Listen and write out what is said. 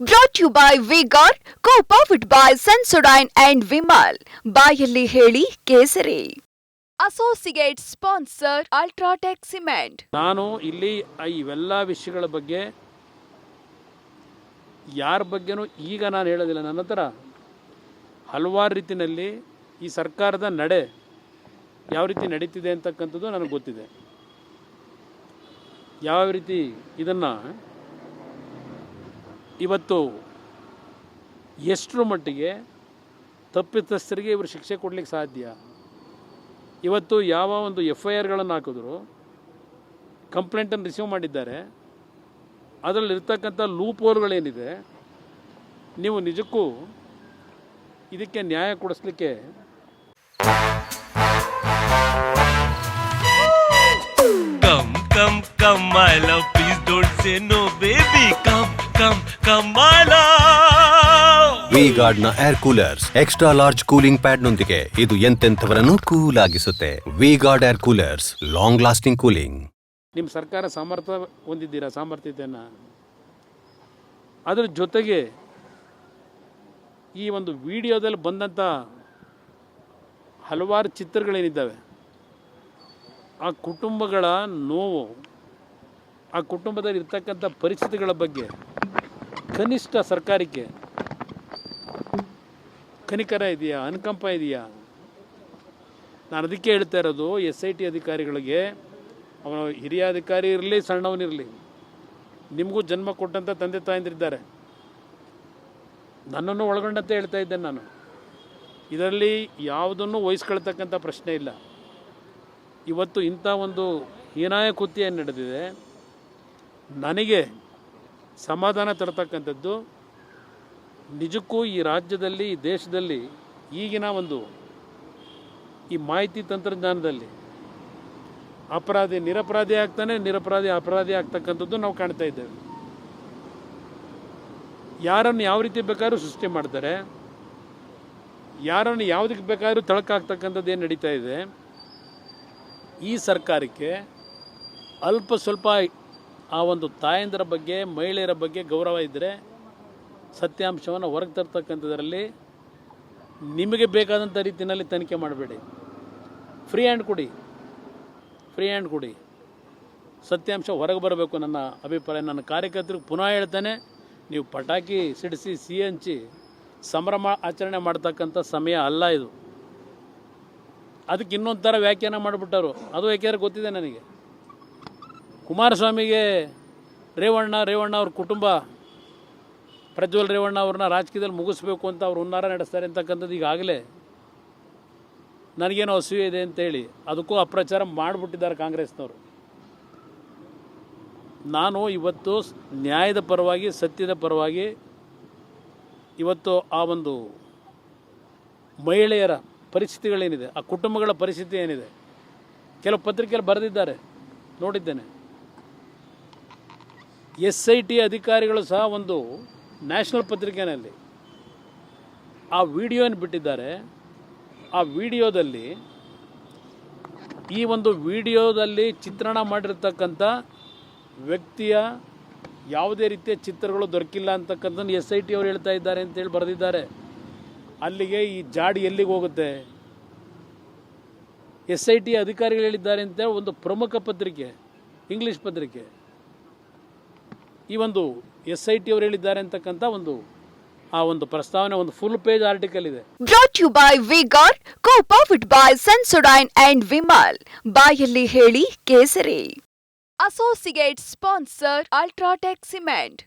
Brought you by V Guard co powered by Sensodyne and Vimal ಬಾಯಲ್ಲಿ ಹೇಳಿ ಕೇಸರಿ. Associate sponsor UltraTech cement ನಾನು ಇಲ್ಲಿ ಇವೆಲ್ಲ ವಿಷಯಗಳ ಬಗ್ಗೆ ಯಾರ ಬಗ್ಗೆನೂ ಈಗ ನಾನು ಹೇಳೋದಿಲ್ಲ. ನನ್ನ ಹತ್ರ ಹಲವಾರು ರೀತಿಯಲ್ಲಿ ಈ ಸರ್ಕಾರದ ನಡೆ ಯಾವ ರೀತಿ ನಡೀತಿದೆ ಅಂತಕ್ಕಂಥದ್ದು ನನಗೆ ಗೊತ್ತಿದೆ. ಯಾವ ರೀತಿ ಇದನ್ನು ಇವತ್ತು ಎಷ್ಟರ ಮಟ್ಟಿಗೆ ತಪ್ಪಿತಸ್ಥರಿಗೆ ಇವರು ಶಿಕ್ಷೆ ಕೊಡಲಿಕ್ಕೆ ಸಾಧ್ಯ? ಇವತ್ತು ಯಾವ ಒಂದು ಎಫ್ ಐ ಆರ್ಗಳನ್ನು ಹಾಕಿದ್ರು ಕಂಪ್ಲೇಂಟನ್ನು ರಿಸೀವ್ ಮಾಡಿದ್ದಾರೆ ಅದರಲ್ಲಿ ಇರ್ತಕ್ಕಂಥ ಲೂಪ್ ಹೋಲ್ಗಳೇನಿದೆ ನೀವು ನಿಜಕ್ಕೂ ಇದಕ್ಕೆ ನ್ಯಾಯ ಕೊಡಿಸ್ಲಿಕ್ಕೆ come come come I love please don't say no baby Come, come, ಕಮಾಲ. ವಿ ಗಾರ್ಡ್ನ air coolers extra large cooling pad ನೊಂದಿಗೆ ಇದು ಎಂತೆಂಥವರನ್ನು cool ಆಗಿಸುತ್ತೆ V Guard air coolers long lasting cooling ನಿಮ್ಮ ಸರ್ಕಾರ ಸಾಮರ್ಥ್ಯ ಹೊಂದಿದ್ದೀರಾ ಸಾಮರ್ಥ್ಯತೆಯನ್ನು? ಅದರ ಜೊತೆಗೆ ಈ ಒಂದು ವಿಡಿಯೋದಲ್ಲಿ ಬಂದಂಥ ಹಲವಾರು ಚಿತ್ರಗಳೇನಿದ್ದಾವೆ. ಆ ಕುಟುಂಬಗಳ ನೋವು ಆ ಕುಟುಂಬದಲ್ಲಿ ಇರ್ತಕ್ಕಂಥ ಪರಿಸ್ಥಿತಿಗಳ ಬಗ್ಗೆ ಕನಿಷ್ಠ ಸರ್ಕಾರಕ್ಕೆ ಕನಿಕರ ಇದೆಯಾ? ಅನುಕಂಪ ಇದೆಯಾ? ನಾನು ಅದಕ್ಕೆ ಹೇಳ್ತಾ ಇರೋದು ಎಸ್ ಐ ಟಿ ಅಧಿಕಾರಿಗಳಿಗೆ, ಅವನ ಹಿರಿಯ ಅಧಿಕಾರಿ ಇರಲಿ ಸಣ್ಣವನಿರಲಿ ನಿಮಗೂ ಜನ್ಮ ಕೊಟ್ಟಂಥ ತಂದೆ ತಾಯಂದಿರಿದ್ದಾರೆ. ನನ್ನನ್ನು ಒಳಗೊಂಡಂತೆ ಹೇಳ್ತಾ ಇದ್ದೇನೆ ನಾನು. ಇದರಲ್ಲಿ ಯಾವುದನ್ನು ವಹಿಸ್ಕೊಳ್ತಕ್ಕಂಥ ಪ್ರಶ್ನೆ ಇಲ್ಲ. ಇವತ್ತು ಇಂಥ ಒಂದು ಹೀನಾಯ ಕೃತಿಯನ್ನು ನಡೆದಿದೆ. ನನಗೆ ಸಮಾಧಾನ ತರತಕ್ಕಂಥದ್ದು. ನಿಜಕ್ಕೂ ಈ ರಾಜ್ಯದಲ್ಲಿ, ಈ ದೇಶದಲ್ಲಿ ಈಗಿನ ಒಂದು ಈ ಮಾಹಿತಿ ತಂತ್ರಜ್ಞಾನದಲ್ಲಿ ಅಪರಾಧಿ ನಿರಪರಾಧಿ ಆಗ್ತಾನೆ, ನಿರಪರಾಧಿ ಅಪರಾಧಿ ಆಗ್ತಕ್ಕಂಥದ್ದು ನಾವು ಕಾಣ್ತಾ ಇದ್ದೇವೆ. ಯಾರನ್ನು ಯಾವ ರೀತಿ ಬೇಕಾದ್ರೂ ಸೃಷ್ಟಿ ಮಾಡ್ತಾರೆ. ಯಾರನ್ನು ಯಾವುದಕ್ಕೆ ಬೇಕಾದರೂ ತಳಕಾಗ್ತಕ್ಕಂಥದ್ದು ಏನು ನಡೀತಾ ಇದೆ. ಈ ಸರ್ಕಾರಕ್ಕೆ ಅಲ್ಪ ಸ್ವಲ್ಪ ಆ ಒಂದು ತಾಯಂದಿರ ಬಗ್ಗೆ, ಮಹಿಳೆಯರ ಬಗ್ಗೆ ಗೌರವ ಇದ್ದರೆ ಸತ್ಯಾಂಶವನ್ನು ಹೊರಗೆ ತರ್ತಕ್ಕಂಥದ್ರಲ್ಲಿ ನಿಮಗೆ ಬೇಕಾದಂಥ ರೀತಿಯಲ್ಲಿ ತನಿಖೆ ಮಾಡಬೇಡಿ. ಫ್ರೀ ಹ್ಯಾಂಡ್ ಕೊಡಿ. ಫ್ರೀ ಹ್ಯಾಂಡ್ ಕೊಡಿ. ಸತ್ಯಾಂಶ ಹೊರಗೆ ಬರಬೇಕು ನನ್ನ ಅಭಿಪ್ರಾಯ. ನನ್ನ ಕಾರ್ಯಕರ್ತರಿಗೆ ಪುನಃ ಹೇಳ್ತೇನೆ, ನೀವು ಪಟಾಕಿ ಸಿಡಿಸಿ ಸಿ ಹಂಚಿ ಸಂಭ್ರಮ ಆಚರಣೆ ಮಾಡ್ತಕ್ಕಂಥ ಸಮಯ ಅಲ್ಲ ಇದು. ಅದಕ್ಕೆ ಇನ್ನೊಂದು ಥರ ವ್ಯಾಖ್ಯಾನ ಮಾಡಿಬಿಟ್ಟರು ಅದು ಯಾಕೆಂದ್ರೆ ಗೊತ್ತಿದೆ ನನಗೆ? ಕುಮಾರಸ್ವಾಮಿಗೆ ರೇವಣ್ಣ ರೇವಣ್ಣ ಅವ್ರ ಕುಟುಂಬ, ಪ್ರಜ್ವಲ್ ರೇವಣ್ಣ ಅವ್ರನ್ನ ರಾಜಕೀಯದಲ್ಲಿ ಮುಗಿಸ್ಬೇಕು ಅಂತ ಅವ್ರು ಹುನ್ನಾರ ನಡೆಸ್ತಾರೆ ಅಂತಕ್ಕಂಥದ್ದು ಈಗಾಗಲೇ ನನಗೇನೋ ಅಸೂಯೆ ಇದೆ ಅಂತೇಳಿ ಅದಕ್ಕೂ ಅಪ್ರಚಾರ ಮಾಡಿಬಿಟ್ಟಿದ್ದಾರೆ ಕಾಂಗ್ರೆಸ್ನವರು. ನಾನು ಇವತ್ತು ನ್ಯಾಯದ ಪರವಾಗಿ, ಸತ್ಯದ ಪರವಾಗಿ ಇವತ್ತು ಆ ಒಂದು ಮಹಿಳೆಯರ ಪರಿಸ್ಥಿತಿಗಳೇನಿದೆ, ಆ ಕುಟುಂಬಗಳ ಪರಿಸ್ಥಿತಿ ಏನಿದೆ, ಕೆಲವು ಪತ್ರಿಕೆಯಲ್ಲಿ ಬರೆದಿದ್ದಾರೆ, ನೋಡಿದ್ದೇನೆ. ಎಸ್ ಐ ಟಿ ಅಧಿಕಾರಿಗಳು ಸಹ ಒಂದು ನ್ಯಾಷನಲ್ ಪತ್ರಿಕೆಯಲ್ಲಿ ಆ ವಿಡಿಯೋನ ಬಿಟ್ಟಿದ್ದಾರೆ. ಆ ವಿಡಿಯೋದಲ್ಲಿ ಈ ಒಂದು ವಿಡಿಯೋದಲ್ಲಿ ಚಿತ್ರಣ ಮಾಡಿರ್ತಕ್ಕಂಥ ವ್ಯಕ್ತಿಯ ಯಾವುದೇ ರೀತಿಯ ಚಿತ್ರಗಳು ದೊರಕಿಲ್ಲ ಅಂತಕ್ಕಂಥದ್ದು ಎಸ್ ಐ ಟಿ ಅವ್ರು ಹೇಳ್ತಾ ಇದ್ದಾರೆ ಅಂತೇಳಿ ಬರೆದಿದ್ದಾರೆ. ಅಲ್ಲಿಗೆ ಈ ಜಾಡಿ ಎಲ್ಲಿಗೆ ಹೋಗುತ್ತೆ? ಎಸ್ ಐ ಟಿ ಅಧಿಕಾರಿಗಳು ಹೇಳಿದ್ದಾರೆ ಅಂತ ಒಂದು ಪ್ರಮುಖ ಪತ್ರಿಕೆ, ಇಂಗ್ಲೀಷ್ ಪತ್ರಿಕೆ. ಈ ಒಂದು ಎಸ್ ಐ ಟಿ ಅವರು ಹೇಳಿದ್ದಾರೆ ಅಂತಕ್ಕಂಥ ಒಂದು ಆ ಒಂದು ಪ್ರಸ್ತಾವನೆ ಒಂದು ಫುಲ್ ಪೇಜ್ ಆರ್ಟಿಕಲ್ ಇದೆ. Brought you by V Guard co powered by Sensodyne and Vimal ಬಾಯಲ್ಲಿ ಹೇಳಿ ಕೇಸರಿ. Associate sponsor UltraTech cement